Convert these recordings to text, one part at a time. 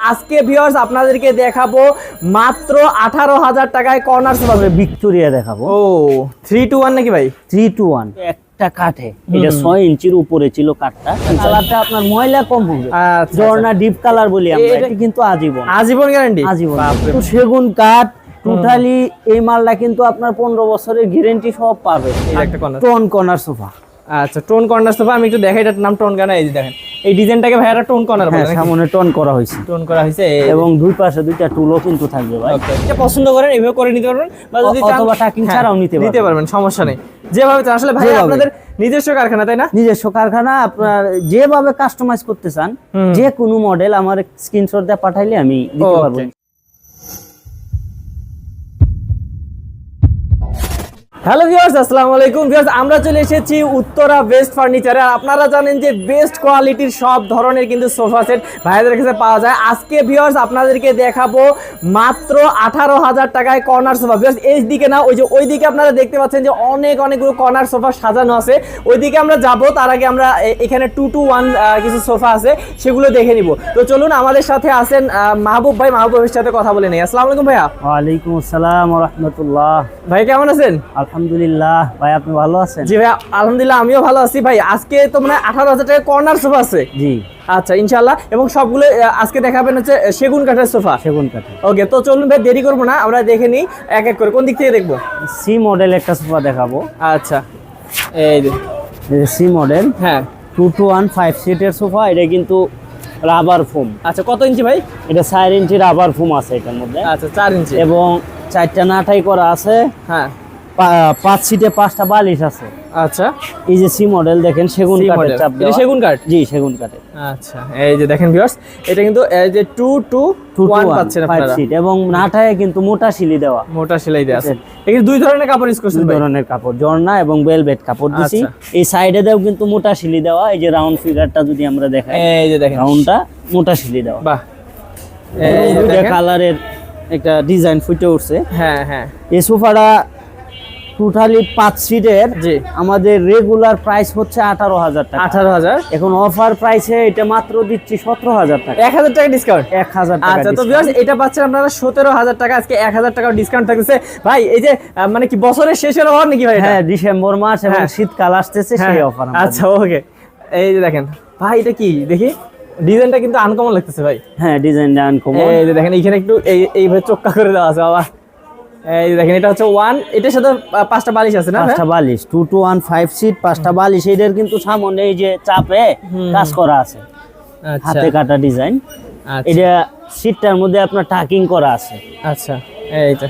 আজকে ভিউয়ার্স আপনাদেরকে দেখাবো মাত্র আঠারো হাজার টাকায় কর্নার সোফা ভিক্টোরিয়া দেখাবো। ও থ্রি টু ওয়ান নাকি ভাই? থ্রি টু ওয়ান একটা কাঠে। এটা ছয় ইঞ্চির উপরে ছিল কাঠটা। কালারটা আপনার ময়লা কম হবে। আচ্ছা, জর্না ডিপ কালার বলি আমরা। এটা- কিন্তু আজীবন। আজীবন গ্যারান্টি আজীবন। তো সেগুন কাঠ টোটালি এই মালটা কিন্তু আপনার পনেরো বছরের গ্যারেন্টি সব পাবে। একটা। টোন কর্নার সোফা আচ্ছা টোন কর্নার সোফা আমি একটু দেখাই এটার নাম টোন কর্নার এই যে দেখেন। এই ডিজাইনটাকে ভাইয়ারা টোন কর্নার হ্যাঁ বলে সামনে টোন করা হয়েছে। টোন করা হয়েছে এবং দুই পাশে দুইটা টুলও কিন্তু থাকবে ভাই। এটা পছন্দ করেন এইভাবে করে নিতে পারবেন বা যদি অথবা টাকিং হ্যাঁ, ছাড়াও নিতে পারবেন নিতে পারবেন। সমস্যা নেই। যেভাবে চান আসলে ভাই আপনাদের নিজস্ব কারখানা তাই না? নিজস্ব কারখানা আপনার যেভাবে কাস্টমাইজ করতে চান। যে কোনো মডেল আমার স্ক্রিনশট দিয়ে পাঠাইলে আমি দিতে. পারব। হ্যালো ভিউয়ার্স আসসালামু আলাইকুম। ভিউয়ার্স আমরা চলে এসেছি উত্তরা বেস্ট ফার্নিচারে আর আপনারা জানেন যে বেস্ট কোয়ালিটির সব ধরনের কিন্তু সোফা সেট ভাইদের কাছে পাওয়া যায়। আজকে ভিউয়ার্স আপনাদেরকে দেখাবো মাত্র আঠারো হাজার টাকায় কর্নার সোফা ভিউয়ার্স এই দিকে না ওই যে ওই দিকে আপনারা দেখতে পাচ্ছেন যে অনেক অনেকগুলো কর্নার সোফা সাজানো আছে। ওইদিকে আমরা যাব তার আগে আমরা এখানে টু টু ওয়ান কিছু সোফা আছে সেগুলো দেখে নিব। তো চলুন আমাদের সাথে আছেন মাহবুব ভাই। মাহবুব ভাইয়ের সাথে কথা বলে নেই। আসসালামু আলাইকুম ভাইয়া। ওয়ালাইকুম আসসালাম রহমতুল্লাহ। ভাই কেমন আছেন? আলহামদুলিল্লাহ ভাই আপনি ভালো আছেন? জি ভাই আলহামদুলিল্লাহ আমিও ভালো আছি ভাই। আজকে তো মানে আঠারো হাজার টাকা কর্নার সোফা আছে। জি। আচ্ছা ইনশাল্লাহ এবং সবগুলো আজকে দেখাবেন হচ্ছে সেগুন কাঠের সোফা সেগুন কাঠে ওকে তো চলুন ভাই দেরি করব না আমরা দেখে নিই এক এক করে। কোন দিক থেকে দেখব? সি মডেল একটা সোফা দেখাবো। আচ্ছা এই সি মডেল হ্যাঁ টু টু ওয়ান ফাইভ সিটের সোফা এটা কিন্তু রাবার ফোম আচ্ছা কত ইঞ্চি ভাই? এটা চার ইঞ্চি রাবার ফোম আছে এটার মধ্যে। আচ্ছা চার ইঞ্চি। এবং চারটা নাটাই করা আছে। হ্যাঁ। পাঁচ সিটে পাঁচটা বালিশ আছে। আচ্ছা। এই যে সি মডেল দেখেন সেগুন কাঠের চাপ দেওয়া। সেগুন কাঠ? জি সেগুন কাঠের। আচ্ছা এই যে দেখেন ভিউয়ার্স এটা কিন্তু এই যে টু টু টু ওয়ান পাচ্ছেন ফাইভ আপনারা। সিট এবং নাটায় কিন্তু মোটা শিলি দেওয়া। মোটা সেলাই দেওয়া আছে। এখানে দুই ধরনের কাপড় ইউজ করছেন দুই ধরনের কাপড় জর্না এবং বেলভেট কাপড় দিছি। আচ্ছা। এই সাইডে দেও কিন্তু মোটা শিলি দেওয়া এই যে রাউন্ড ফিগারটা যদি আমরা দেখাই এই যে দেখেন। রাউন্ডটা মোটা শিলি দেওয়া। বাহ। এই যে কালারের একটা ডিজাইন ফুটে উঠছে। হ্যাঁ হ্যাঁ। এই সোফাটা টোটালি পাঁচ সিটের আমাদের রেগুলার প্রাইস হচ্ছে আঠারো হাজার টাকা। আঠারো হাজার। এখন অফার প্রাইসে এটা মাত্র দিচ্ছি সতেরো হাজার টাকা। এক হাজার টাকা ডিসকাউন্ট এক হাজার আচ্ছা তো। এটা পাচ্ছেন আপনারা সতেরো হাজার টাকা আজকে এক হাজার টাকা ডিসকাউন্ট থাকতেছে। ভাই এই যে মানে কি বছরের শেষের অফার নাকি ভাই হ্যাঁ ডিসেম্বর মাস এবং হ্যাঁ। শীতকাল আসতেছে হ্যাঁ, সেই অফার আচ্ছা ওকে এই যে দেখেন ভাই এটা কি? দেখি। ডিজাইনটা কিন্তু আনকমন লাগতেছে ভাই। হ্যাঁ ডিজাইন আনকমন এই যে দেখেন এইখানে একটু এই এইভাবে চোক্কা করে দেওয়া আছে বাবা। এই দেখেন এটা হচ্ছে ওয়ান এটার সাথে পাঁচটা বালিশ আছে না পাঁচটা বালিশ two two one five seat পাঁচটা বালিশ এটার কিন্তু সামনে এই যে চাপে কাজ করা আছে। আচ্ছা। হাতে কাটা ডিজাইন আচ্ছা। এটা সিটটার মধ্যে আপনার টাকিং করা আছে। আচ্ছা এইটা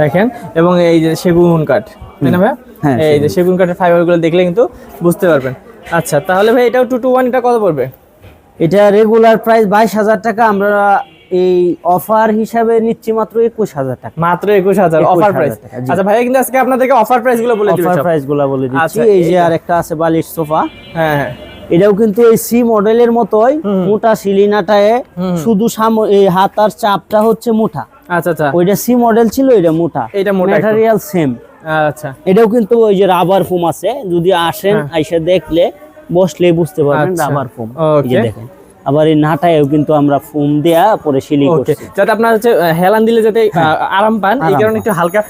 দেখেন এবং এই যে সেগুন কাঠ তাই না ভাই? হ্যাঁ, এই যে সেগুন। কাঠের ফাইবারগুলো দেখলে কিন্তু বুঝতে পারবেন। আচ্ছা তাহলে ভাই এটাও টু টু ওয়ান এটা কত পড়বে? এটা রেগুলার প্রাইস বাইশ হাজার টাকা আমরা এই অফার হিসাবে নিচ্ছি মাত্র একুশ হাজার টাকা। মাত্র একুশ হাজার অফার প্রাইস। আচ্ছা ভাইয়া কিন্তু আজকে আপনাদেরকে অফার প্রাইসগুলো বলে অফার প্রাইসগুলো বলে দিচ্ছি। আচ্ছা, এই যে আর একটা আছে বালিশ সোফা। হ্যাঁ হ্যাঁ। এটাও কিন্তু এই সি মডেলের মতোই মোটা সিলিনাটায়। শুধু এই হাতার চাপটা হচ্ছে মোটা। আচ্ছা আচ্ছা। ওইটা সি মডেল ছিল এটা মোটা। এটা মোটা। ম্যাটেরিয়াল সেম আচ্ছা। এটাও কিন্তু ওই যে রাবার ফোম আছে। যদি আসেন হ্যাঁ। আইসা দেখলে বসলে বুঝতে পারবেন আচ্ছা। রাবার ফোম এই যে দেখেন। আবার এই নাটায়ও কিন্তু আমরা ফোম দেয়া পরে সিলি করছি। যাতে আপনার হচ্ছে হেলান দিলে যাতে আরাম পান এই কারণে একটু হালকা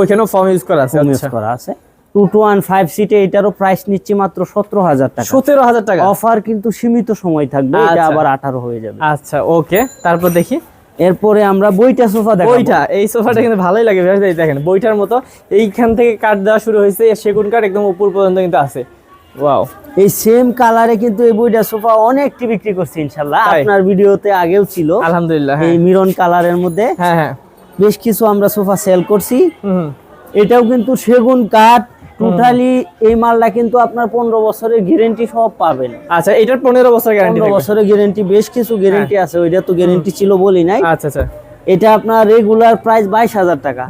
ওইখানেও ফর্ম ইউজ করা আছে। ইউজ আচ্ছা। করা আছে। টু টু ওয়ান ফাইভ সিটে এটারও প্রাইস নিচ্ছি মাত্র সতেরো হাজার টাকা। সতেরো হাজার টাকা? অফার কিন্তু সীমিত সময় থাকবে এটা আচ্ছা। আবার আঠারো হয়ে যাবে। আচ্ছা ওকে তারপর দেখি। এরপরে আমরা বইটা সোফা দেখাবো। বইটা? এই সোফাটা কিন্তু ভালোই লাগে দেখেন বইটার মতো। এইখান থেকে কাঠ দেওয়া শুরু হয়েছে সেগুন কাঠ একদম উপর পর্যন্ত কিন্তু আছে। ওয়াও এই সেম কালারে কিন্তু এই বইটা সোফা অনেকটি বিক্রি করছে ইনশাল্লাহ আপনার ভিডিওতে আগেও ছিল। আলহামদুলিল্লাহ এই হ্যাঁ মিরন কালারের মধ্যে। হ্যাঁ হ্যাঁ। বেশ কিছু আমরা সোফা সেল করছি। এটাও কিন্তু সেগুন কাঠ। টোটালি এই মালটা কিন্তু আপনার পনেরো বছরের গ্যারেন্টি সব পাবেন। আচ্ছা এটার পনেরো বছর গ্যারান্টি পনেরো বছরের গ্যারেন্টি বেশ কিছু গ্যারেন্টি আছে ওইটা তো গ্যারেন্টি ছিল বলি নাই। আচ্ছা আচ্ছা। এটা আপনার রেগুলার প্রাইস বাইশ হাজার টাকা।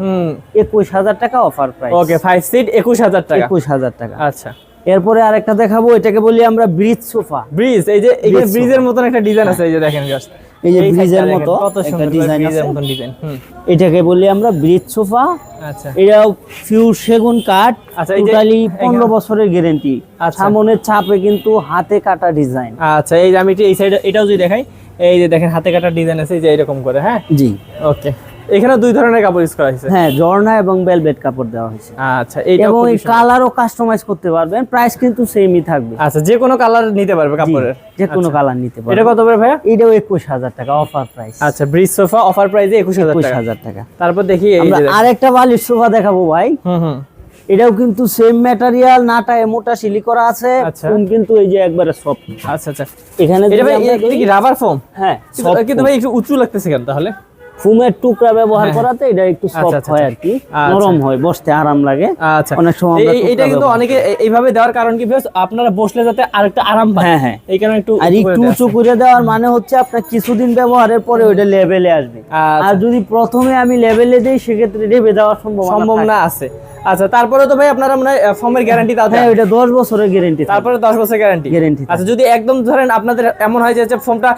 একুশ হাজার টাকা offer price okay five seat একুশ হাজার টাকা। একুশ হাজার টাকা। আচ্ছা। এরপরে আরেকটা দেখাবো এটাকে বলি আমরা ব্রিজ সোফা ব্রিজ এই যে এখানে Bridge ব্রিজের মতন একটা ডিজাইন আছে এই যে দেখেন just। এই যে ব্রিজের মতো একটা ডিজাইন আছে। মতন ডিজাইন হুম। এটাকে বলি আমরা ব্রিজ সোফা আচ্ছা। এটাও পিওর সেগুন কাঠ আচ্ছা, এই যে টোটালি এখানে- পনেরো বছরের গ্যারান্টি আচ্ছা। সামনের চাপে কিন্তু হাতে কাটা ডিজাইন আচ্ছা এই যে আমি এই সাইডে এটাও যদি দেখাই এই যে দেখেন হাতে কাটা ডিজাইন আছে এই যে এরকম করে হ্যাঁ? জি। ওকে এখানে দুই ধরনের কাপড় ইউজ করা হয়েছে। হ্যাঁ জর্না এবং বেলভেট কাপড় দেওয়া হয়েছে। আচ্ছা এইটা এবং এই কালারও কাস্টমাইজ করতে পারবেন প্রাইস কিন্তু সেমই থাকবে। আচ্ছা যে কোনো কালার নিতে পারবে কাপড়ের। যে কোনো আচ্ছা। কালার নিতে পারবে। এটা কত করে ভাইয়া? এটাও একুশ হাজার টাকা অফার প্রাইস আচ্ছা ব্রিজ সোফা অফার প্রাইসে একুশ হাজার একুশ টাকা হাজার টাকা। তারপর দেখি এই যে। আরেকটা বালিশ সোফা দেখাবো ভাই। হুম হুম। এটাও কিন্তু সেম ম্যাটেরিয়াল নাটায় মোটা সিলি করা আছে। আচ্ছা। foam কিন্তু এই যে একবারে সফট আচ্ছা আচ্ছা। এখানে এটা ভাই এটা কি রাবার ফোম হ্যাঁ। কিন্তু ভাই একটু উঁচু লাগতেছে কেন তাহলে? ফুমের টুকরা ব্যবহার হ্যাঁ। করাতে এটা একটু আচ্ছা, সফট আচ্ছা, হয় আচ্ছা। আর কি আচ্ছা। নরম হয় বসতে আরাম লাগে আচ্ছা অনেক সময় টুকরা কিন্তু অনেকে এইভাবে দেওয়ার কারণ কি? আপনারা বসলে যাতে আরেকটা আরাম পায় হ্যাঁ, হ্যাঁ। এই কারণে একটু আর একটু উঁচু করে দেওয়ার মানে হচ্ছে আপনার কিছুদিন ব্যবহারের পরে ওইটা লেভেলে আসবে আচ্ছা। আর যদি প্রথমে আমি লেভেলে দেই সেক্ষেত্রে লেবে দেওয়ার সম্ভব। না আছে আচ্ছা তারপরে তো ভাই আপনারা মানে ফর্মের গ্যারান্টি তাও হ্যাঁ। ওইটা দশ বছরের গ্যারান্টি তারপরে দশ বছর গ্যারান্টি গ্যারান্টি আচ্ছা যদি একদম ধরেন আপনাদের এমন হয় যে ফোনটা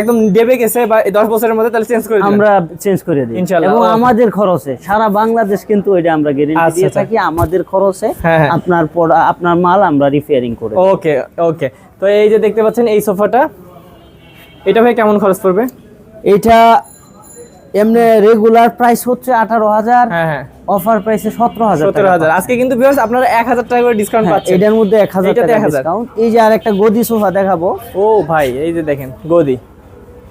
একদম ডেবে গেছে বা এই দশ বছরের মধ্যে তাহলে চেঞ্জ করে আমরা চেঞ্জ করে দিই। এবং। আমাদের খরচে সারা বাংলাদেশ কিন্তু এটা আমরা গ্যারেন্টি আচ্ছা, দিয়ে আচ্ছা। থাকি আমাদের খরচে হ্যাঁ, হ্যাঁ। আপনার আপনার মাল আমরা রিপেয়ারিং করে ওকে ওকে তো এই যে দেখতে পাচ্ছেন এই সোফাটা এটা ভাই কেমন খরচ পড়বে? এটা এমনি রেগুলার প্রাইস হচ্ছে আঠারো হাজার হ্যাঁ হ্যাঁ। অফার প্রাইসে সতেরো হাজার সতেরো হাজার। আজকে কিন্তু আপনারা এক হাজার টাকা করে ডিসকাউন্ট পাচ্ছেন। এটার মধ্যে এক হাজার এটাতে টাকা ডিসকাউন্ট এই যে আরেকটা গদি সোফা দেখাবো। ও ভাই এই যে দেখেন গদি।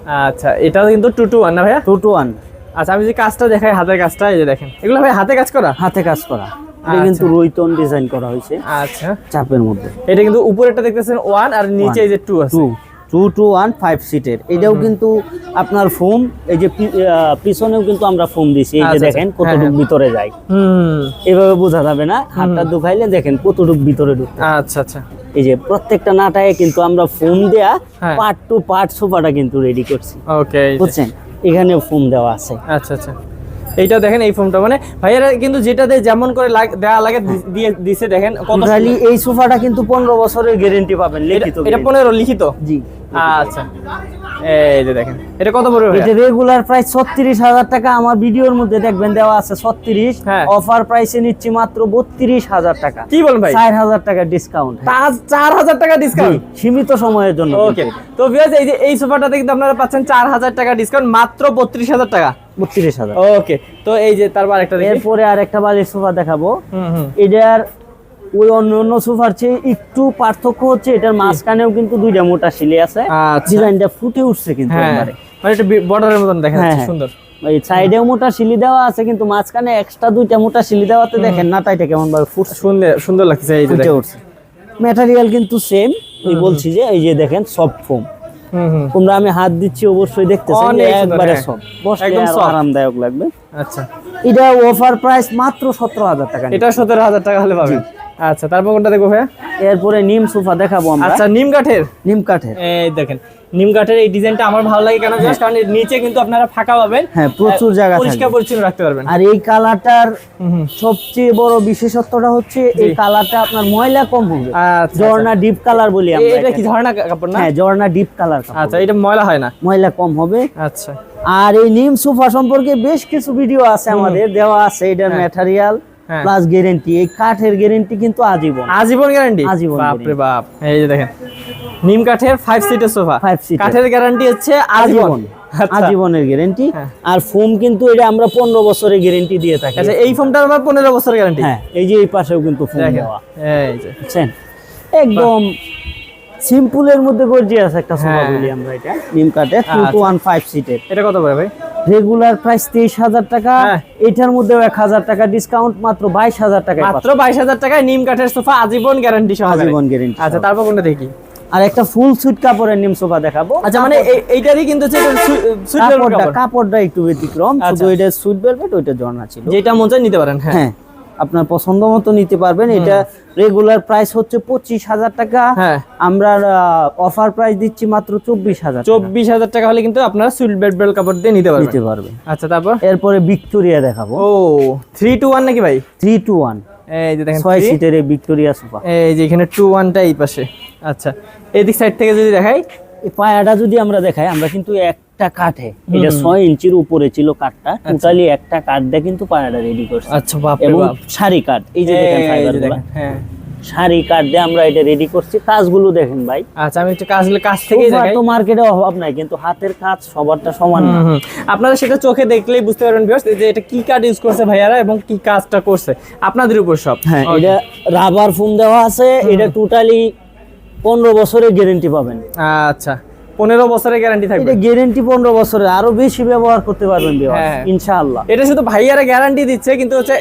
আচ্ছা এটাও কিন্তু টু টু ওয়ান না ভাইয়া? টু টু ওয়ান আচ্ছা আমি যে কাজটা দেখাই হাতের কাজটা এই যে দেখেন। এগুলো ভাই হাতে কাজ করা? হাতে কাজ করা। এটা আচ্ছা। কিন্তু রইতন ডিজাইন করা হয়েছে। আচ্ছা। চাপের মধ্যে। এটা কিন্তু উপরেরটা দেখতেছেন ওয়ান আর নিচে এই যে টু আছে। টু টু ওয়ান ফাইভ সিটের এটাও কিন্তু আপনার ফোম এই যে পিছনেও কিন্তু আমরা ফোম দিছি। এই যে আচ্ছা, দেখেন। কতটুক হ্যাঁ, ভিতরে যায়। হুম। এভাবে বোঝা যাবে না। হাতটা দুখাইলে দেখেন কতটুক ভিতরে ঢুকতে আচ্ছা আচ্ছা। এই যে প্রত্যেকটা নাটায় কিন্তু আমরা ফোম দেয়া। পার্ট টু পার্ট সোফাটা কিন্তু রেডি করছি। ওকে বুঝছেন? এখানে ফোম দেওয়া আছে। আচ্ছা আচ্ছা। এইটা দেখেন এই ফোমটা মানে ভাইয়ারা কিন্তু যেটাতে যেমন করে লাগে দেওয়া লাগে দিয়ে দিছে দেখেন কত খালি এই সোফাটা কিন্তু পনেরো বছরের গ্যারান্টি পাবেন লিখিত এটা guarantee। পনেরো লিখিত? জি। আচ্ছা। এই যে দেখেন এটা কত পড়বে এটা রেগুলার প্রাইস ছত্রিশ হাজার টাকা আমার ভিডিওর মধ্যে দেখবেন দেওয়া আছে ছত্রিশ। হ্যাঁ। অফার প্রাইসে নিচ্ছি মাত্র বত্রিশ হাজার টাকা। কি বলেন ভাই? চার হাজার টাকা ডিসকাউন্ট টাকা ডিসকাউন্ট সীমিত সময়ের জন্য ওকে তো ভিউয়ার্স এই যে এই সোফাটাতে কিন্তু আপনারা পাচ্ছেন চার হাজার টাকা ডিসকাউন্ট মাত্র বত্রিশ হাজার টাকা। বত্রিশ হাজার। ওকে তো এই যে তারপর একটা দেখি। এরপরে আর একটা সোফা দেখাবো। এটার ওই অন্য অন্য সোফার চেয়ে একটু পার্থক্য হচ্ছে এটার মাঝখানেও কিন্তু দুইটা মোটা শিলে আছে। আচ্ছা। ডিজাইনটা ফুটে উঠছে কিন্তু হ্যাঁ। মানে একটা বর্ডারের মতন দেখা হ্যাঁ, যাচ্ছে হ্যাঁ। সুন্দর। ওই সাইডেও মোটা শিলি দেওয়া আছে কিন্তু মাঝখানে এক্সট্রা দুইটা মোটা শিলি দেওয়াতে দেখেন নাটাইটা কেমন ভাবে ফুটছে। সুন্দর সুন্দর লাগছে এই যে উঠছে। ম্যাটেরিয়াল কিন্তু সেম ওই বলছি যে এই যে দেখেন সফট ফোম তোমরা আমি হাত দিচ্ছি অবশ্যই দেখতেছেন একবারে হ্যাঁ। সফট একদম আরামদায়ক লাগবে। আচ্ছা। এটা অফার প্রাইস মাত্র সতেরো হাজার টাকা এটা সতেরো হাজার টাকা হলে পাবেন। আচ্ছা তারপর কোনটা দেখব ভাইয়া? এরপরে নিম সোফা দেখাবো আমরা। আচ্ছা নিম কাঠের? নিম কাঠের। এই দেখেন নিম কাঠের এই ডিজাইনটা আমার ভালো লাগে কেন জানিস? কারণ নিচে কিন্তু আপনারা ফাঁকা পাবেন। হ্যাঁ প্রচুর জায়গা পরিষ্কার পরিচ্ছন্ন রাখতে পারবেন। আর এই কালারটার। সবচেয়ে বড় বিশেষত্বটা হচ্ছে এই কালারটা আপনার ময়লা কম হবে। আচ্ছা জর্না ডিপ কালার বলি আচ্ছা। আমরা এটা কি। ধরনা কাপড় না? হ্যাঁ জর্না ডিপ কালার আচ্ছা এটা ময়লা হয় না। ময়লা কম হবে। আচ্ছা। আর এই নিম সোফা সম্পর্কে বেশ কিছু ভিডিও আছে আমাদের দেওয়া আছে এটার ম্যাটেরিয়াল হ্যাঁ। প্লাস গ্যারেন্টি এই কাঠের গ্যারেন্টি কিন্তু আজীবন। আজীবন গ্যারান্টি আজীবন বাপ রে বাপ। এই যে দেখেন নিম কাঠের ফাইভ সিটের সোফা 5 সিট কাঠের গ্যারান্টি হচ্ছে আজীবন। আচ্ছা। আজীবনের গ্যারেন্টি। আর ফোম কিন্তু এটা আমরা পনেরো বছরের গ্যারেন্টি দিয়ে থাকি। আচ্ছা এই ফোমটার আমার পনেরো বছরের গ্যারান্টি হ্যাঁ এই যে এই পাশেও কিন্তু ফোম দেওয়া। এই যে। একদম সিম্পলের মধ্যে গর্জিয়াস একটা সোফা। বলি আমরা এটা নিম কাঠের টু। টু ওয়ান ফাইভ সিটের এটা কত পড়বে ভাই? রেগুলার প্রাইস তেইশ হাজার টাকা। হ্যাঁ। এটার এক হাজার টাকা ডিসকাউন্ট মাত্র বাইশ হাজার টাকা মাত্র বাইশ হাজার টাকায় নিম কাঠের সোফা আজীবন গ্যারান্টি সহ আজীবন গ্যারান্টি আচ্ছা তারপর কোনটা দেখি? আর একটা ফুল সুইট কাপড়ের নিম সোফা দেখাবো। আচ্ছা মানে এইটারই কিন্তু কাপড়টা কাপড়টা একটু ব্যতিক্রম। আচ্ছা। শুধু এটা সুইট ভেলভেট ওইটা ঝর্ণা ছিল। যেটা মন চায় নিতে পারেন হ্যাঁ। হ্যাঁ। আপনার পছন্দ মতো নিতে পারবেন। এটা রেগুলার প্রাইস হচ্ছে পঁচিশ হাজার টাকা। হ্যাঁ। আমরা অফার প্রাইস দিচ্ছি মাত্র চব্বিশ হাজার চব্বিশ হাজার টাকা হলে কিন্তু আপনারা সুইট বেড বেল কাপড় দিয়ে নিতে পারবেন। নিতে পারবেন। আচ্ছা তারপর? এরপরে ভিক্টোরিয়া দেখাবো। ও থ্রি টু ওয়ান নাকি ভাই? থ্রি টু ওয়ান এই যে দেখেন ছয় সিটের এই ভিক্টোরিয়া সোফা। এই যে এখানে টু ওয়ানটা এই পাশে। আচ্ছা এদিক সাইড থেকে যদি দেখাই। পায়াটা যদি আমরা দেখাই আমরা কিন্তু একটা কাঠে। এটা ছয় ইঞ্চির উপরে ছিল কাঠটা। টোটালি একটা কাঠ দিয়ে কিন্তু পায়াটা রেডি করছে। আচ্ছা বাপ এবং সারি কাঠ। এই যে দেখেন fiber গুলা। হ্যাঁ। শাড়ি কাট দিয়ে আমরা এটা রেডি করছি। কাজগুলো দেখেন ভাই। আচ্ছা আমি একটু কাজগুলো থেকে দেখাই। তো মার্কেটে অভাব নাই কিন্তু হাতের কাজ সবারটা সমান না। আপনারা সেটা চোখে দেখলেই বুঝতে পারবেন viewers, যে এটা কি কার্ড ইউজ করছে ভাইয়ারা এবং কি কাজটা করছে। আপনাদের উপর সব। হ্যাঁ এটা রাবার ফোম দেওয়া আছে। এটা টোটালি পনেরো বছরের গ্যারেন্টি পাবেন। আচ্ছা। পনেরো বছরের গ্যারান্টি থাকবে। এটা গ্যারেন্টি পনেরো বছরের আরও বেশি ব্যবহার করতে পারবেন হ্যাঁ। ইনশাআল্লাহ। এটা শুধু ভাইয়ারা গ্যারান্টি দিচ্ছে কিন্তু হচ্ছে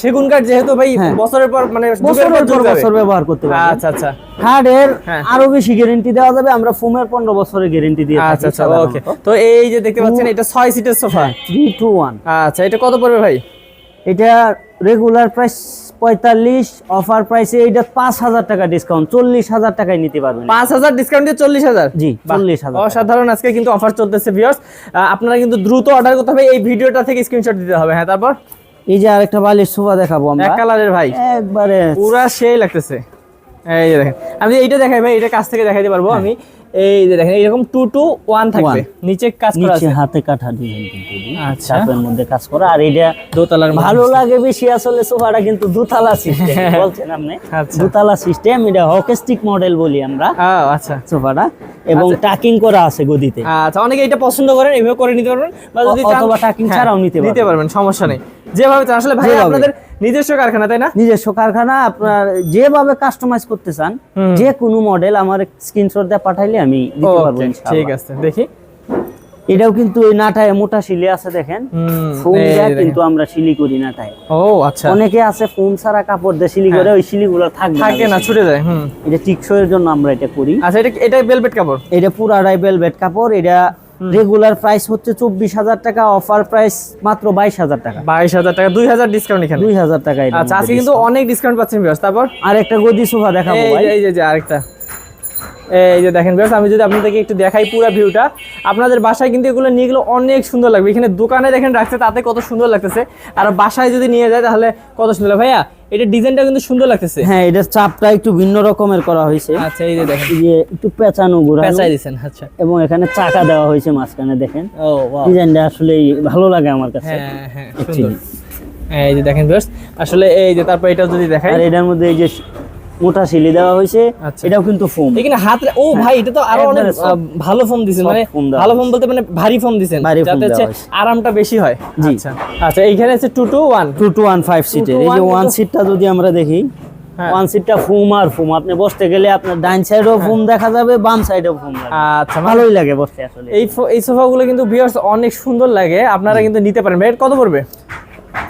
সেগুন কাঠ যেহেতু ভাই হ্যাঁ। বছরের পর মানে বছরের পর। বছর ব্যবহার করতে পারবেন। আচ্ছা আচ্ছা। হার্ডের হ্যাঁ। আরও বেশি গ্যারেন্টি দেওয়া যাবে আমরা ফোমের পনেরো বছরের গ্যারেন্টি দিয়ে আচ্ছা আচ্ছা ওকে তো এই যে দেখতে পাচ্ছেন এটা ছয় সিটের সোফা থ্রি টু ওয়ান আচ্ছা এটা কত পড়বে ভাই? এটা রেগুলার প্রাইস পঁয়তাল্লিশ অফার প্রাইসে এটা পাঁচ হাজার টাকা ডিসকাউন্ট চল্লিশ হাজার টাকায় নিতে পারবেন। পাঁচ হাজার ডিসকাউন্ট দিয়ে চল্লিশ হাজার? জি চল্লিশ হাজার অসাধারণ আজকে কিন্তু অফার চলতেছে ভিউয়ার্স আপনারা কিন্তু দ্রুত অর্ডার করতে হবে এই ভিডিওটা থেকে স্ক্রিনশট দিতে হবে। হ্যাঁ তারপর? এই যে আরেকটা বালির সোফা দেখাবো এক আমরা কালারের ভাই। একবারে পুরা সেই লাগতেছে। এই দেখেন। আমি এইটা দেখাই ভাই এটা কাছ থেকে দেখাইতে পারব আমি। এই যে দেখেন এইরকম টু টু ওয়ান থাকবে। নিচে কাজ করা আছে। হাতে ডিজাইন কিন্তু আচ্ছা। মধ্যে কাজ করা। আর এটা দোতলার ভালো লাগে বেশি আসলে সোফাটা কিন্তু দুতলা সিস্টেম বলছেন আপনি। আচ্ছা। দুতলা সিস্টেম এটা হকেস্টিক মডেল বলি আমরা। আচ্ছা। সোফাটা। এবং টাকিং করা আছে গদিতে। আচ্ছা অনেকে এটা পছন্দ করেন এইভাবে করে নিতে পারবেন। বা যদি অথবা টাকিং হ্যাঁ, ছাড়াও নিতে নিতে পারবেন। সমস্যা নেই। যেভাবে আসলে ভাই আপনাদের নিজস্ব কারখানা তাই না? নিজস্ব কারখানা আপনার যেভাবে কাস্টমাইজ করতে চান। যে কোনো মডেল আমার স্ক্রিনশট দিয়ে পাঠাইলে আমি দিতে পারব ঠিক আছে দেখি। এটাও কিন্তু ওই নাটায় মোটা শিলি আছে দেখেন। হুম, ফোম এই যে দেয়া দেখেন। কিন্তু আমরা শিলি করি নাটায়। ও আচ্ছা। অনেকে আছে ফোম ছাড়া কাপড় দিয়ে শিলি করে ওই শিলিগুলো থাকবে না থাকে না ছুটে যায় হুম। এটা টিকসইয়ের জন্য আমরা এটা করি। আচ্ছা এটা এটা বেলভেট কাপড়? এটা পুরো পুরাটাই বেলভেট কাপড় এটা রেগুলার প্রাইস হচ্ছে চব্বিশ হাজার টাকা অফার প্রাইস মাত্র বাইশ হাজার টাকা। বাইশ হাজার টাকা দুই হাজার ডিসকাউন্ট এখানে। দুই হাজার টাকা আচ্ছা আজকে কিন্তু অনেক ডিসকাউন্ট পাচ্ছেন বিয়াস তারপর? discount। আর একটা গদি সোফা দেখাবো এই যে আরেকটা। এই যে দেখেন আমি যদি আপনাদেরকে একটু দেখাই পুরো ভিউটা আপনাদের বাসায় কিন্তু এগুলো নিয়ে গেলে অনেক সুন্দর লাগবে। এখানে দোকানে দেখেন রাখছে তাতে কত সুন্দর লাগতেছে। আর বাসায় যদি নিয়ে যায় তাহলে কত সুন্দর ভাইয়া এটা ডিজাইনটা কিন্তু সুন্দর লাগতেছে। হ্যাঁ এটার চাপটা একটু ভিন্ন রকমের করা হয়েছে। আচ্ছা এই যে দেখেন। যে একটু পেঁচানো ঘোরানো পেঁচাই দিছেন আচ্ছা। এবং এখানে চাকা দেওয়া হয়েছে মাঝখানে দেখেন। ও ওয়াও ডিজাইনটা আসলে ভালো লাগে আমার কাছে। হ্যাঁ হ্যাঁ সুন্দর। এই যে দেখেন আসলে এই যে তারপর এটা যদি দেখেন আর এটার মধ্যে এই যে মোটা শিলি দেওয়া হয়েছে আচ্ছা। এটাও কিন্তু ফোম। এখানে হাত ও ভাই এটা তো আরও অনেক ভালো ফোম দিছেন মানে ভালো ফোম বলতে মানে ভারী ফোম দিছেন যাতে হচ্ছে আরামটা বেশি হয়। জি। আচ্ছা আচ্ছা এইখানে হচ্ছে two two one two two one five সিটের এই যে one ওয়ান সিটটা যদি আমরা দেখি। ওয়ান সিটটা ফুম আর ফুম আপনি বসতে গেলে আপনার ডাইন সাইডেও ফুম দেখা যাবে বাম সাইডেও ফুম আচ্ছা মানে ভালোই লাগে বসতে আসলে। এই এই সোফাগুলো কিন্তু ভিউয়ার্স অনেক সুন্দর লাগে আপনারা কিন্তু নিতে পারেন। এটা কত পড়বে?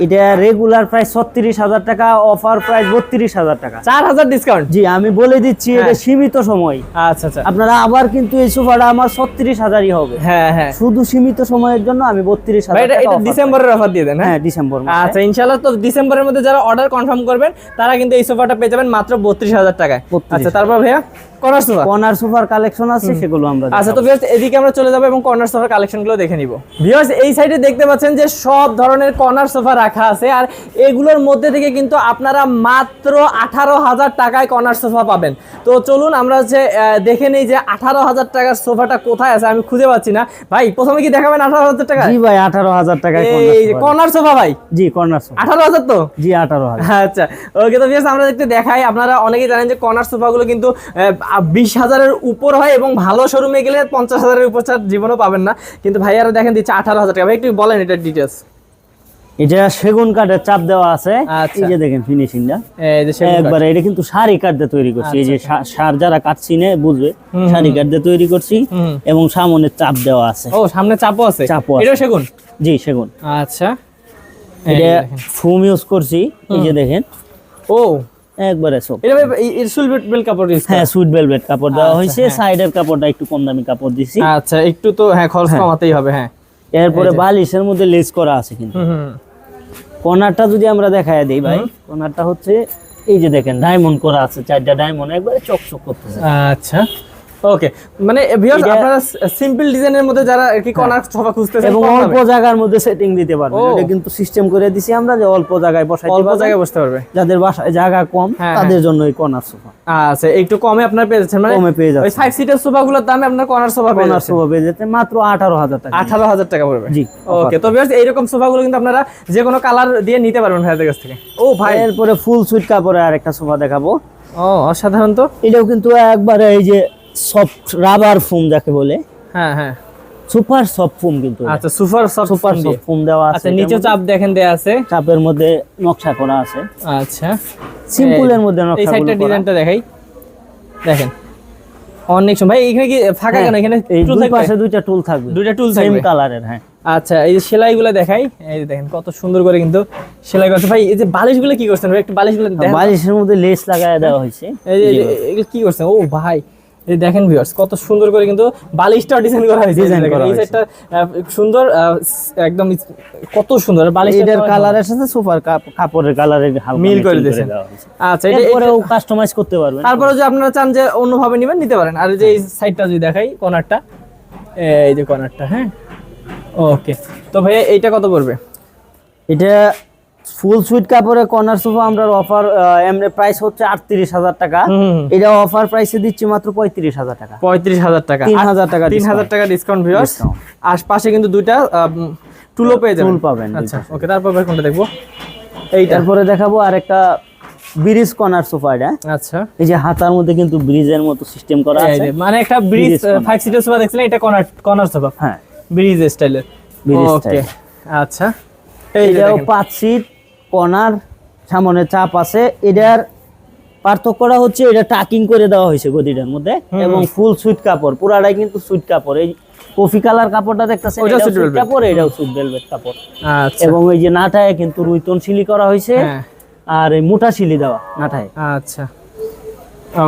এটা রেগুলার প্রাইস ছত্রিশ হাজার টাকা অফার প্রাইস বত্রিশ হাজার টাকা। চার হাজার ডিসকাউন্ট জি আমি বলে দিচ্ছি এটা হ্যাঁ। সীমিত সময়। আচ্ছা আচ্ছা। আপনারা আবার কিন্তু এই সোফাটা আমার ছত্রিশ হাজারই হবে। হ্যাঁ হ্যাঁ। শুধু সীমিত সময়ের জন্য আমি বত্রিশ হাজার এটা এটা ডিসেম্বরের অফার দিয়ে দেন হ্যাঁ? হ্যাঁ ডিসেম্বর আচ্ছা ইনশাল্লাহ তো ডিসেম্বরের মধ্যে যারা অর্ডার কনফার্ম করবেন তারা কিন্তু এই সোফাটা পেয়ে যাবেন মাত্র বত্রিশ হাজার টাকায়। আচ্ছা তারপর ভাইয়া? কর্নার সোফা কর্নার সোফার কালেকশন আছে সেগুলো আমরা আচ্ছা তো ভিউয়ার্স এদিকে আমরা চলে যাব এবং কর্নার সোফার কালেকশনগুলো দেখে নিব। ভিউয়ার্স এই সাইডে দেখতে পাচ্ছেন যে সব ধরনের কর্নার সোফা রাখা আছে আর এগুলোর মধ্যে থেকে কিন্তু আপনারা মাত্র আঠারো হাজার টাকায় কর্নার সোফা পাবেন। তো চলুন আমরা হচ্ছে দেখে নেই যে আঠারো হাজার টাকার সোফাটা কোথায় আছে আমি খুঁজে পাচ্ছি না। ভাই প্রথমে কি দেখাবেন আঠারো হাজার টাকা জি ভাই আঠারো হাজার টাকায় এই কর্নার সোফা ভাই? জি কর্নার সোফা আঠারো হাজার তো? জি আঠারো হাজার। আচ্ছা ওকে তো ভিউয়ার্স আমরা একটু দেখাই। আপনারা অনেকেই জানেন যে কর্নার সোফাগুলো কিন্তু বিশ হাজারের উপর হয় এবং ভালো শোরুমে গেলে পঞ্চাশ হাজারের উপর ছাড় জীবনও পাবেন না। কিন্তু ভাইয়ারা দেখেন দিচ্ছে আঠারো হাজার টাকা। ভাই একটু বলেন এটার ডিটেলস এটা সেগুন কাঠের চাপ দেওয়া আছে আচ্ছা। এই যে দেখেন ফিনিশিংটা এই কাঠ। এটা কিন্তু শাড়ি কাঠ দিয়ে তৈরি করছি। এই যে আচ্ছা, সার যারা কাঠ চিনে বুঝবে? শাড়ি কাঠ দিয়ে তৈরি করছি এবং সামনে চাপ দেওয়া আছে। ও সামনে চাপও আছে? চাপও আছে। এটাও সেগুন? জি সেগুন। আচ্ছা। এটা ফুম ইউজ করছি। এই যে দেখেন। ও একবারে সব এর সুইট বেল কাপড় use হ্যাঁ সুইট ভেলভেট কাপড় দেওয়া আচ্ছা, হয়েছে। হ্যাঁ। সাইডের কাপড়টা একটু কম দামি কাপড় দিছি। আচ্ছা একটু তো হ্যাঁ খরচ কমাতেই হবে হ্যাঁ। এরপরে বালিশের মধ্যে লেস করা আছে কিন্তু। কর্নারটা যদি আমরা দেখায় দেই ভাই কর্নারটা হচ্ছে এই যে দেখেন ডায়মন্ড করা আছে চারটা ডায়মন্ড একবারে চকচক করতেছে। আচ্ছা। ওকে মানে ভিউয়ার্স আপনারা সিম্পল ডিজাইনের মধ্যে যারা কি কর্নার সোফা খুঁজতেছেন এবং অল্প জায়গার মধ্যে সেটিং দিতে এটা কিন্তু সিস্টেম করে দিছি আমরা যে অল্প জায়গায় বসাই অল্প জায়গায় বসতে পারবে। যাদের বাসায় জায়গা কম হ্যাঁ, তাদের জন্য এই কর্নার সোফা আচ্ছা একটু কমে আপনার পেয়ে যাচ্ছেন। মানে কমে পেয়ে ওই যাচ্ছে ফাইভ সিটার সোফা গুলোর দামে আপনার কর্নার সোফা পেয়ে যাচ্ছেন। সোফা পেয়ে মাত্র আঠারো হাজার টাকা। আঠারো হাজার টাকা পড়বে। জি, ওকে তো ভিউয়ার্স এইরকম সোফা গুলো কিন্তু আপনারা যে কোনো কালার দিয়ে নিতে পারবেন ভাইয়াদের কাছ থেকে। ও ভাই। এরপরে ফুল সুইট কাপড়ে আরেকটা সোফা দেখাবো। ও অসাধারণ তো। এটাও কিন্তু একবারে এই যে সফট রাবার ফোম যাকে বলে। হ্যাঁ হ্যাঁ। সুপার সফট ফোম কিন্তু আচ্ছা super soft super soft foam দেওয়া আছে আচ্ছা নিচে চাপ দেখেন দেয়া আছে। চাপের মধ্যে নকশা করা আছে। আচ্ছা। সিম্পলের মধ্যে নকশা এই সাইডটা ডিজাইনটা দেখাই। দেখেন। অনেক সময় ভাই এখানে কি ফাঁকা কেন? এখানে হ্যাঁ, এই tool দুই থাকবে? পাশে দুইটা টুল থাকবে। দুইটা tool সেম কালারের হ্যাঁ। আচ্ছা এই যে সেলাইগুলো দেখাই। এই যে দেখেন কত সুন্দর করে কিন্তু সেলাই করছে ভাই এই যে বালিশগুলো কি করছেন? ভাই একটু বালিশগুলো দেখেন বালিশের মধ্যে লেস লাগায় দেওয়া হয়েছে। এই যে এগুলো কি করছেন? ও ভাই এই দেখেন ভিউয়ার্স কত সুন্দর করে কিন্তু বালিশটা ডিজাইন করা হয়েছে। দেখেন, করা এই হয়েছে। সাইডটা সুন্দর একদম কত সুন্দর বালিশ এটার কালারের সাথে সুপার কাপড়ের কালারের হালকা মিল করে দিয়েছেন। আচ্ছা এটা এরপরেও কাস্টমাইজ করতে পারবেন। তারপরে যদি আপনারা চান যে অন্যভাবে নেবেন নিতে পারেন। আর এই যে এই সাইডটা যদি দেখাই কর্নারটা এই যে কর্নারটা হ্যাঁ? ওকে তো ভাইয়া এইটা কত পড়বে? এটা ফুল সুইট কাপড়ের কর্নার সোফা আমরা অফার এমনি প্রাইস হচ্ছে আটত্রিশ হাজার টাকা। এটা অফার প্রাইসে দিচ্ছি মাত্র পঁয়ত্রিশ হাজার টাকা। পঁয়ত্রিশ হাজার টাকা। তিন হাজার টাকা তিন হাজার টাকা ডিসকাউন্ট ভিউয়ার্স। আশপাশে কিন্তু দুইটা টুলও পেয়ে যাবেন। টুল পাবেন আচ্ছা ওকে তারপর কোনটা দেখব? এইটা। তারপরে দেখাবো আর একটা ব্রিজ কর্নার সোফা এটা। আচ্ছা। এই যে হাতার মধ্যে কিন্তু ব্রিজের মতো সিস্টেম করা এই আছে। মানে একটা ব্রিজ ফাইভ সিটার সোফা দেখছিলেন এটা কর্নার কর্নার সোফা হ্যাঁ। ব্রিজ স্টাইলের ওকে আচ্ছা। এই এটাও পাঁচ সিট কর্নার সামনে চাপ আছে। এটার পার্থক্যটা হচ্ছে এটা টাকিং করে দেওয়া হয়েছে গদিটার মধ্যে এবং ফুল সুইট কাপড়। পুরাটাই কিন্তু সুইট কাপড়। এই কফি কালার কাপড়টা দেখতেছেন sweet সুইট কাপড় এটাও সুইট ভেলভেট কাপড়। আচ্ছা। এবং এই যে নাটায় কিন্তু রুইতন শিলি করা হয়েছে হ্যাঁ। আর এই মোটা শিলি দেওয়া নাটায়। আচ্ছা।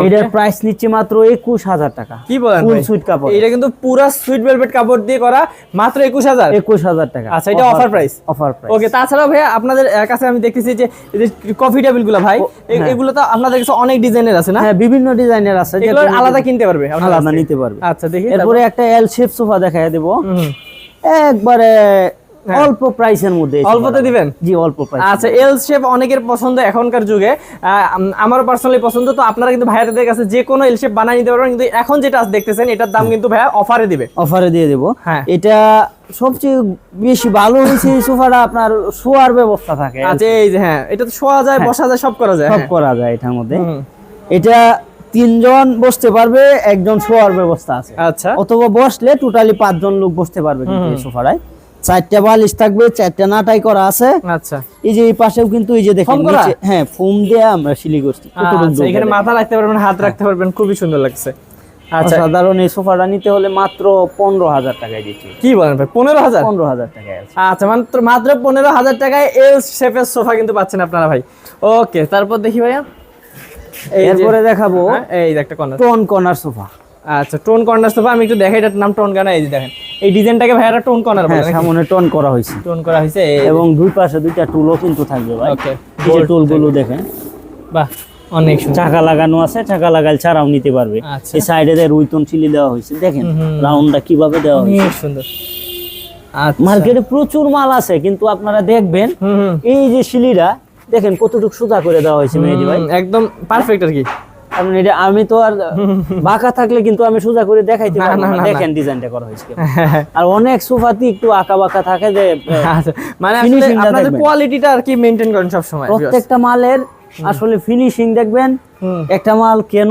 এটার প্রাইস নিচ্ছে মাত্র একুশ হাজার টাকা। কি বলেন ফুল সুইট কাপড়। এটা কিন্তু পুরা সুইট ভেলভেট কাপড় দিয়ে করা মাত্র একুশ হাজার। একুশ হাজার টাকা। আচ্ছা, এটা offer price? Offer price okay তাছাড়াও ভাইয়া আপনাদের কাছে আমি দেখতেছি যে কফি টেবিলগুলো ভাই হ্যাঁ। এগুলো তো আপনাদের কাছে অনেক ডিজাইনের আছে না? হ্যাঁ বিভিন্ন ডিজাইনের আছে। এগুলো আলাদা কিনতে পারবে আলাদা নিতে পারবে। আচ্ছা দেখি এরপরে একটা এল শেপ সোফা দেখায় দেব। একবারে অল্প প্রাইসের মধ্যে হ্যাঁ। অল্পতে দিবেন? জি অল্প প্রাইস আচ্ছা এল শেপ অনেকের পছন্দ এখনকার যুগে। আহ, আম- আমারও পার্সোনালি পছন্দ তো আপনারা কিন্তু ভাইয়াদের কাছে যে কোনো এল শেপ বানিয়ে নিতে পারবেন কিন্তু এখন যেটা দেখতেছেন এটার দাম কিন্তু ভাইয়া অফারে দিবে। অফারে দিয়ে দেব। হ্যাঁ। এটা সবচেয়ে বেশি ভালো হয়েছে এই সোফাটা আপনার শোয়ার ব্যবস্থা থাকে। আচ্ছা এই যে হ্যাঁ এটা তো শোয়া যায় বসা যায় সব করা যায় সব হ্যাঁ। করা যায় এটার মধ্যে। এটা তিনজন বসতে পারবে একজন শোয়ার ব্যবস্থা আছে। আচ্ছা। অথবা বসলে টোটালি পাঁচজন লোক বসতে পারবে সোফাটায়। চারটা বালিশ থাকবে চারটা নাটাই করা আছে। আচ্ছা। এই যে এই পাশেও কিন্তু এই যে দেখেন হ্যাঁ ফোম দিয়ে আমরা সিলি করছি। কতটুকু আচ্ছা দৌড় এখানে মাথা রাখতে পারবেন হাত রাখতে পারবেন খুবই সুন্দর লাগছে। আচ্ছা। সাধারণ এই সোফাটা নিতে হলে মাত্র পনেরো হাজার টাকায় দিচ্ছি। কি বলেন ভাই পনেরো হাজার? পনেরো হাজার টাকায় আচ্ছা মাত্র মাত্র পনেরো হাজার টাকায় এল শেপের সোফা কিন্তু পাচ্ছেন আপনারা ভাই। ওকে তারপর দেখি ভাইয়া। এরপরে দেখাবো হ্যাঁ, এই একটা কর্নার টোন কর্নার সোফা। আচ্ছা টোন কর্নার সোফা আমি একটু দেখাই এটার নাম টোন কর্নার এই যে দেখেন। এই ডিজাইনটাকে ভাইয়ারা টোন কর্নার হ্যাঁ সামনে টোন করা হয়েছে। টোন করা হয়েছে এবং দুই পাশে দুইটা টুলও কিন্তু থাকবে ভাই। ওকে এই টুলগুলো দেখেন। বাহ অনেক সুন্দর। চাকা লাগানো আছে চাকা লাগাল ছাড়াও নিতে পারবে। আচ্ছা। এই সাইডে দিয়ে রুইতন চিলি দেওয়া হয়েছে দেখেন রাউন্ডটা কীভাবে দেওয়া হয়েছে। সুন্দর। আচ্ছা। মার্কেটে প্রচুর মাল আছে কিন্তু আপনারা দেখবেন এই যে শিলিটা দেখেন কতটুকু সোজা করে দেওয়া হয়েছে মেহেদি ভাই। একদম পারফেক্ট আর কি। কারণ এটা আমি তো আর বাঁকা থাকলে কিন্তু আমি সোজা করে দেখাইতে পারব না, দেখেন ডিজাইনটা করা হয়েছে আর অনেক সোফাতে একটু আঁকা বাঁকা থাকে যে আচ্ছা মানে আপনাদের কোয়ালিটিটা আর কি মেনটেন করেন সব সময় প্রত্যেকটা মালের আসলে ফিনিশিং দেখবেন। একটা মাল কেন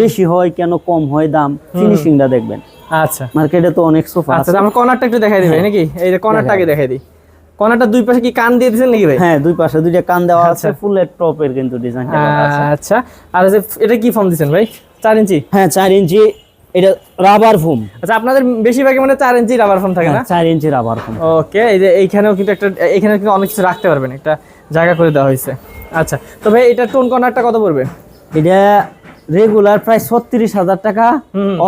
বেশি হয় কেন কম হয় দাম ফিনিশিংটা দেখবেন। আচ্ছা। মার্কেটে তো অনেক সোফা আচ্ছা আছে। আমার কর্নারটা একটু দেখাই দিবে নাকি? এই যে কর্নারটা আগে দেখাই দিই। কর্নারটা দুই পাশে কি কান দিয়ে দিয়েছেন নাকি ভাই? হ্যাঁ দুই পাশে দুইটা কান দেওয়া আছে ফুলের টপের কিন্তু আচ্ছা। আর এটা কি ফর্ম দিচ্ছেন ভাই? চার ইঞ্চি? হ্যাঁ চার ইঞ্চি এটা রাবার ফোম আচ্ছা আপনাদের বেশিরভাগই মানে চার ইঞ্চি রাবার ফর্ম থাকে না? চার ইঞ্চি রাবার ফোম ওকে এই যে এইখানেও কিন্তু একটা এখানে কিন্তু অনেক কিছু রাখতে পারবেন একটা জায়গা করে দেওয়া হয়েছে। আচ্ছা তো ভাই এটা টোন কর্নারটা কত পড়বে? এটা রেগুলার প্রাইস ছত্রিশ হাজার টাকা।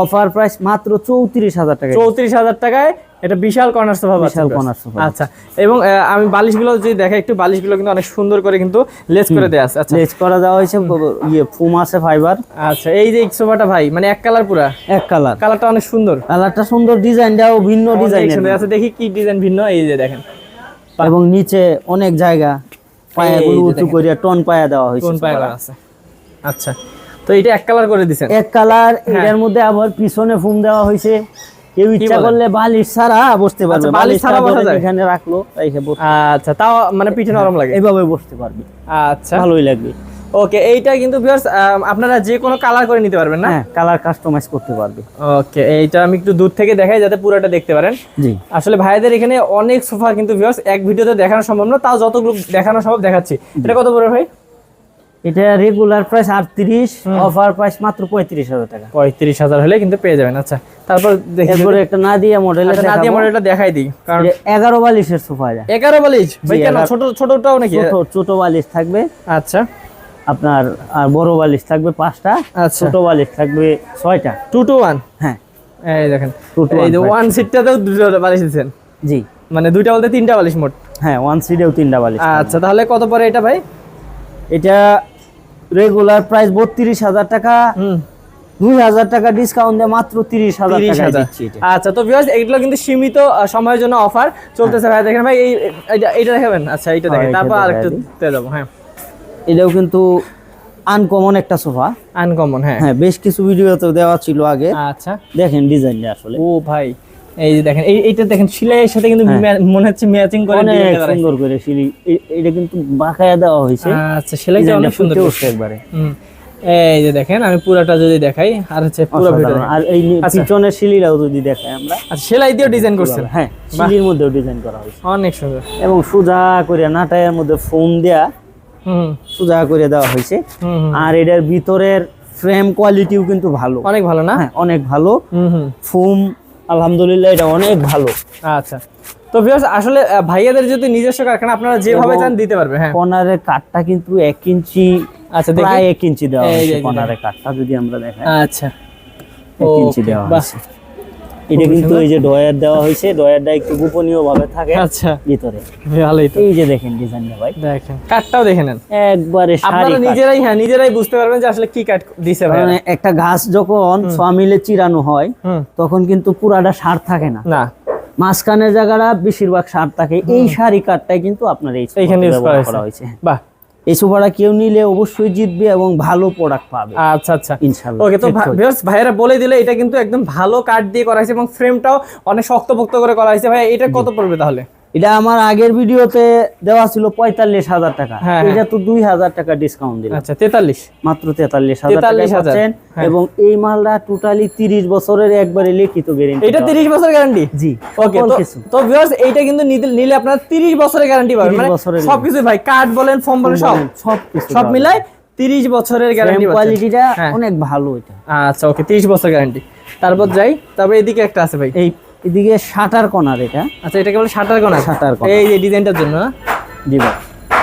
অফার প্রাইস মাত্র চৌত্রিশ হাজার টাকা চৌত্রিশ হাজার টাকায় এটা বিশাল কর্নার সোফা বিশাল corner sofa। আচ্ছা এবং আমি বালিশগুলো যদি দেখাই একটু বালিশগুলো কিন্তু অনেক সুন্দর করে কিন্তু লেস করে দেওয়া আছে। আচ্ছা। লেজ করা দেওয়া হয়েছে ইয়ে ফুম আছে ফাইবার আচ্ছা এই যে সোফাটা ভাই মানে এক কালার পুরা? এক কালার কালারটা অনেক সুন্দর। কালারটা সুন্দর ডিজাইনটাও ভিন্ন ডিজাইনের সুন্দর। আচ্ছা দেখি কি ডিজাইন ভিন্ন? এই যে দেখেন। এবং নিচে অনেক জায়গা পায়াগুলো উঁচু। করিয়া টন পায়া দেওয়া হয়েছে কোন পায়া করা আছে। আচ্ছা তো এটা এক কালার করে দিছেন? এক কালার হ্যাঁ। এটার মধ্যে আবার পিছনে ফুম দেওয়া হয়েছে। কেউ ইচ্ছা করলে বালিশ ছাড়া বসতে পারবে। আচ্ছা, বালিশ ছাড়া বসা যায়? এখানে রাখল রেখে আচ্ছা তাও মানে পিঠে নরম লাগে? এইভাবে বসতে পারবে। আচ্ছা। ভালোই লাগবে। ওকে এইটা কিন্তু ভিউয়ার্স আপনারা যে কোনো কালার করে নিতে পারবেন না? হ্যাঁ কালার কাস্টমাইজ করতে পারবে। ওকে এইটা আমি একটু দূর থেকে দেখাই যাতে পুরোটা দেখতে পারেন। জি। আসলে ভাইদের এখানে অনেক সোফা কিন্তু ভিউয়ার্স এক ভিডিওতে দেখানো সম্ভব না তাও যতগুলো দেখানো সম্ভব দেখাচ্ছি। এটা কত বড় ভাই? এটা রেগুলার প্রাইস আটত্রিশ অফার প্রাইস মাত্র পঁয়ত্রিশ হাজার টাকা। পঁয়ত্রিশ হাজার হলে কিন্তু পেয়ে যাবেন আচ্ছা। তারপর দেখি এরপরে একটা নাদিয়া মডেল নাদিয়া মডেলটা দেখাই দিই কারণ এগারো বালিশের সোফা যায় এগারো বালিশ? ভাই কেন? ছোট ছোটটাও নাকি? ছোট ছোট বালিশ থাকবে। আচ্ছা। আপনার আর বড় বালিশ থাকবে পাঁচটা আচ্ছা। ছোট বালিশ থাকবে ছয়টা। টু টু ওয়ান হ্যাঁ। এই দেখেন ওয়ান সিটটাতেও দুটো বালিশ দিচ্ছেন? জি। মানে দুইটা বলতে তিনটা বালিশ মোট? হ্যাঁ ওয়ান সিটেও তিনটা বালিশ আচ্ছা তাহলে কত পরে এটা ভাই? এটা রেগুলার প্রাইস বত্রিশ হাজার টাকা। হুম। দুই হাজার টাকা ডিসকাউন্ট দিয়ে মাত্র তিরিশ হাজার টাকা দিচ্ছি আচ্ছা তো ভিউয়ার্স এগুলো কিন্তু সীমিত সময়ের জন্য অফার চলতেছে ভাই। দেখেন ভাই এই এইটা- দেখাবেন? আচ্ছা এইটা দেখেন। হ্যাঁ, তারপর আরেকটু। দেবো হ্যাঁ। এটাও কিন্তু আনকমন একটা সোফা আনকমন হ্যাঁ। হ্যাঁ বেশ কিছু ভিডিওতে দেওয়া ছিল আগে। আচ্ছা। দেখেন ডিজাইনটা আসলে। ও ভাই এই যে দেখেন এইটা দেখেন সিলাইয়ের সাথে কিন্তু হ্যাঁ। মনে হচ্ছে ম্যাচিং করে অনেক সুন্দর করে এ- এটা কিন্তু বাঁকায়া দেওয়া হয়েছে। আচ্ছা সেলাইটা অনেক সুন্দর করছে। একবারে। এই যে দেখেন আমি পুরাটা যদি দেখাই আর হচ্ছে পুরো ভিডিও। আর এই আচ্ছা। পিছনের সিঁড়িটাও যদি দেখাই আমরা। আচ্ছা সেলাই দিয়েও ডিজাইন করছেন? হ্যাঁ সিঁড়ির মধ্যেও ডিজাইন করা হয়েছে। অনেক সুন্দর। এবং সোজা করে নাটায়ের মধ্যে ফোম দেয়া হুম। সোজা করে দেওয়া হয়েছে। আর এটার ভিতরের ফ্রেম কোয়ালিটিও কিন্তু ভালো। অনেক ভালো না? হ্যাঁ অনেক ভালো। ফোম আলহামদুলিল্লাহ এটা অনেক ভালো। আচ্ছা। তো ভিউয়ার্স আসলে ভাইয়াদের যদি নিজস্ব কারখানা আপনারা যেভাবে চান দিতে পারবে হ্যাঁ। কর্নারের কাঠটা কিন্তু 1 ইঞ্চি আচ্ছা প্রায় 1 ইঞ্চি দেওয়া আছে কর্নারের কাঠটা যদি আমরা দেখাই। আচ্ছা। 1 ইঞ্চি দেওয়া বাহ। এটা কিন্তু এই যে ডয়ার দেওয়া হয়েছে ডয়ারটা একটু গোপনীয় ভাবে থাকে আচ্ছা ভিতরে। ভালোই তো। এই যে দেখেন ডিজাইনটা ভাই। দেখেন কাঠটাও দেখে নেন। একবারে আপনারা নিজেরাই হ্যাঁ নিজেরাই বুঝতে পারবেন যে আসলে কি কাঠ দিছে ভাই মানে একটা ঘাস যখন ছোয়া মিলে চিরানো হয় তখন কিন্তু পুরাটা সার থাকে না। না। মাঝখানের জায়গাটা বেশিরভাগ সার থাকে। এই সারি কাঠটাই কিন্তু আপনার এই এইখানে ব্যবহার হয়েছে। করা হয়েছে। বাহ এই সোফাটা কেউ নিলে অবশ্যই জিতবে এবং ভালো প্রোডাক্ট পাবে। আচ্ছা আচ্ছা। ইনশাল্লাহ। ওকে তো ভিউয়ার্স ভাইয়েরা বলে দিলে এটা কিন্তু একদম ভালো কাঠ দিয়ে করা হয়েছে এবং ফ্রেমটাও অনেক শক্তপোক্ত করে করা হয়েছে। ভাই এটা কত পড়বে তাহলে? এটা আমার আগের ভিডিওতে দেওয়া ছিল পঁয়তাল্লিশ হাজার টাকা। হ্যাঁ, এটা তো দুই হাজার টাকা ডিসকাউন্ট দিলাম। আচ্ছা তেতাল্লিশ। মাত্র তেতাল্লিশ হাজার টাকা 43,000 হ্যাঁ। এবং এই মালটা টোটালি তিরিশ বছরের একবারে লিখিত গ্যারেন্টি এটা তিরিশ বছর গ্যারান্টি জি ওকে তো ভিউয়ার্স এইটা কিন্তু নিলে আপনার 30 বছরের গ্যারান্টি পাবেন। মানে বছরের সবকিছু ভাই কার্ড বলেন ফর্ম বলেন সব। সব কিছু সব মিলাই 30 বছরের গ্যারান্টি কোয়ালিটিটা হ্যাঁ। অনেক ভালো এটা। আচ্ছা ওকে 30 বছর গ্যারান্টি তারপর যাই তারপর এদিকে একটা আছে ভাই। এই এদিকে শাটার কর্নার এটা। আচ্ছা এটা কেবল শাটার কর্নার? Shutter corner. এই যে ডিজাইনটার জন্য দিব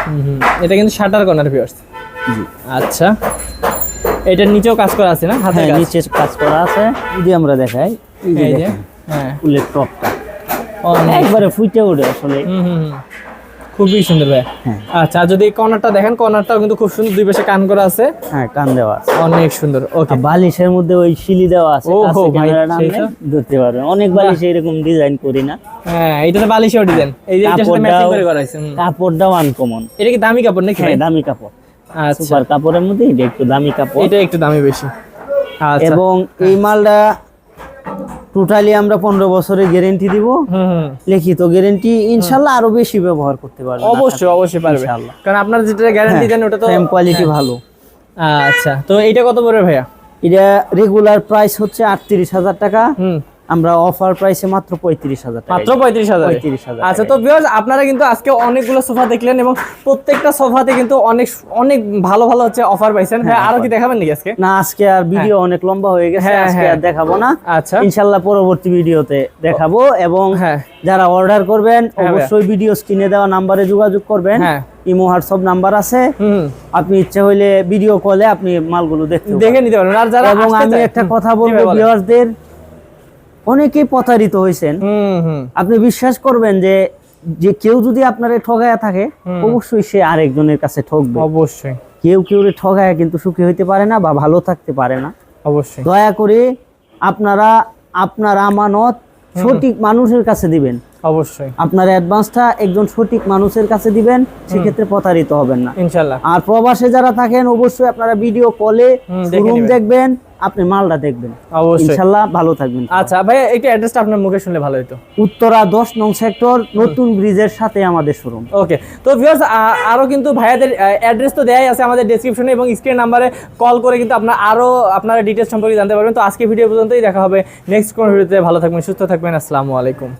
হুম। এটা কিন্তু শাটার কর্নার ভিউয়ার্স জি। আচ্ছা। এটার নিচেও কাজ করা আছে না? হাতের হ্যাঁ কাজ? নিচে কাজ করা আছে। যদি আমরা দেখাই এই যে হ্যাঁ। ফুলের টপটা। একবারে ফুটে ওঠে আসলে। হুম হুম। খুবই সুন্দর ভাই। হ্যাঁ। আচ্ছা যদি কর্নারটা দেখেন কর্নারটাও কিন্তু খুব সুন্দর দুই পাশে কান করা আছে। হ্যাঁ কান দেওয়া আছে। অনেক সুন্দর ওকে। বালিশের মধ্যে ওই শিলি দেওয়া আছে ও কাছে হো ভাই, ধরতে পারবেন। অনেক বালিশে এরকম ডিজাইন করি না। হ্যাঁ এইটাতে বালিশেও ডিজাইন এই যে এটার সাথে ম্যাচিং করে করা হয়েছে হুম। কাপড়টাও আনকমন এটা কি দামি কাপড় নাকি ভাই? হ্যাঁ দামি কাপড়। আচ্ছা। সুপার কাপড়ের মধ্যে এটা একটু দামি কাপড়। এটা একটু দামি বেশি। আচ্ছা। এবং এই মালটা টোটালি আমরা পনেরো বছরের গ্যারেন্টি দিব। লিখিত গ্যারেন্টি ইনশাল্লাহ আরও বেশি ব্যবহার করতে পারবেন। অবশ্যই অবশ্যই পারবে। কারণ আপনার যেটা গ্যারেন্টি দেন ওটা তো সেম কোয়ালিটি ভালো। আচ্ছা তো এটা কত পড়বে ভাইয়া? এটা রেগুলার প্রাইস হচ্ছে আটত্রিশ হাজার টাকা। হুম। আমরা অফার প্রাইসে মাত্র পঁয়ত্রিশ হাজার মাত্র পঁয়ত্রিশ হাজার? 35,000 আচ্ছা তো ভিউয়ার্স আপনারা কিন্তু আজকে অনেকগুলো সোফা দেখলেন এবং প্রত্যেকটা সোফাতে কিন্তু অনেক অনেক ভালো ভালো হচ্ছে অফার পাইছেন। হ্যাঁ আরও কি দেখাবেন নাকি আজকে? না আজকে আর ভিডিও অনেক লম্বা হয়ে গেছে হ্যাঁ, আজকে হ্যাঁ। আর দেখাবো না। আচ্ছা। ইনশাল্লাহ পরবর্তী ভিডিওতে দেখাবো এবং হ্যাঁ। যারা অর্ডার করবেন অবশ্যই ভিডিও স্ক্রিনে দেওয়া নাম্বারে যোগাযোগ করবেন। হ্যাঁ। ইমো হোয়াটসঅ্যাপ নাম্বার আছে। আপনি ইচ্ছে হইলে ভিডিও কলে আপনি মালগুলো দেখতে দেখে নিতে পারবেন। আর যারা এবং আমি একটা কথা বলব। ভিউয়ারদের অনেকেই প্রতারিত হয়েছেন। আপনি বিশ্বাস করবেন যে যে কেউ যদি আপনারে ঠগায়া থাকে অবশ্যই সে আরেকজনের কাছে ঠকবে। অবশ্যই। কেউ কেউ ঠগায় কিন্তু সুখী হইতে পারে না বা ভালো থাকতে পারে না। অবশ্যই। দয়া করে আপনারা আপনার আমানত সঠিক মানুষের কাছে দিবেন। অবশ্যই। আপনার অ্যাডভান্সটা একজন সঠিক মানুষের কাছে দিবেন সেক্ষেত্রে প্রতারিত হবেন না। ইনশাল্লাহ। আর প্রবাসে যারা থাকেন অবশ্যই আপনারা ভিডিও কলে শোরুম দেখবেন। আপনি মালটা দেখবেন। অবশ্যই। ইনশাল্লাহ ভালো থাকবেন। আচ্ছা ভাইয়া একটু অ্যাড্রেসটা আপনার মুখে শুনলে ভালো হতো উত্তরা দশ নং সেক্টর নতুন ব্রিজের সাথে আমাদের শোরুম ওকে তো ভিউয়ার্স আরও কিন্তু ভাইয়াদের অ্যাড্রেস তো দেয়াই আছে আমাদের ডেসক্রিপশনে এবং স্ক্রিন নম্বরে কল করে কিন্তু আপনার আরও আপনারা ডিটেইলস সম্পর্কে জানতে পারবেন। তো আজকে ভিডিও পর্যন্তই দেখা হবে নেক্সট কোন ভিডিওতে ভালো থাকবেন সুস্থ থাকবেন আসসালামু আলাইকুম।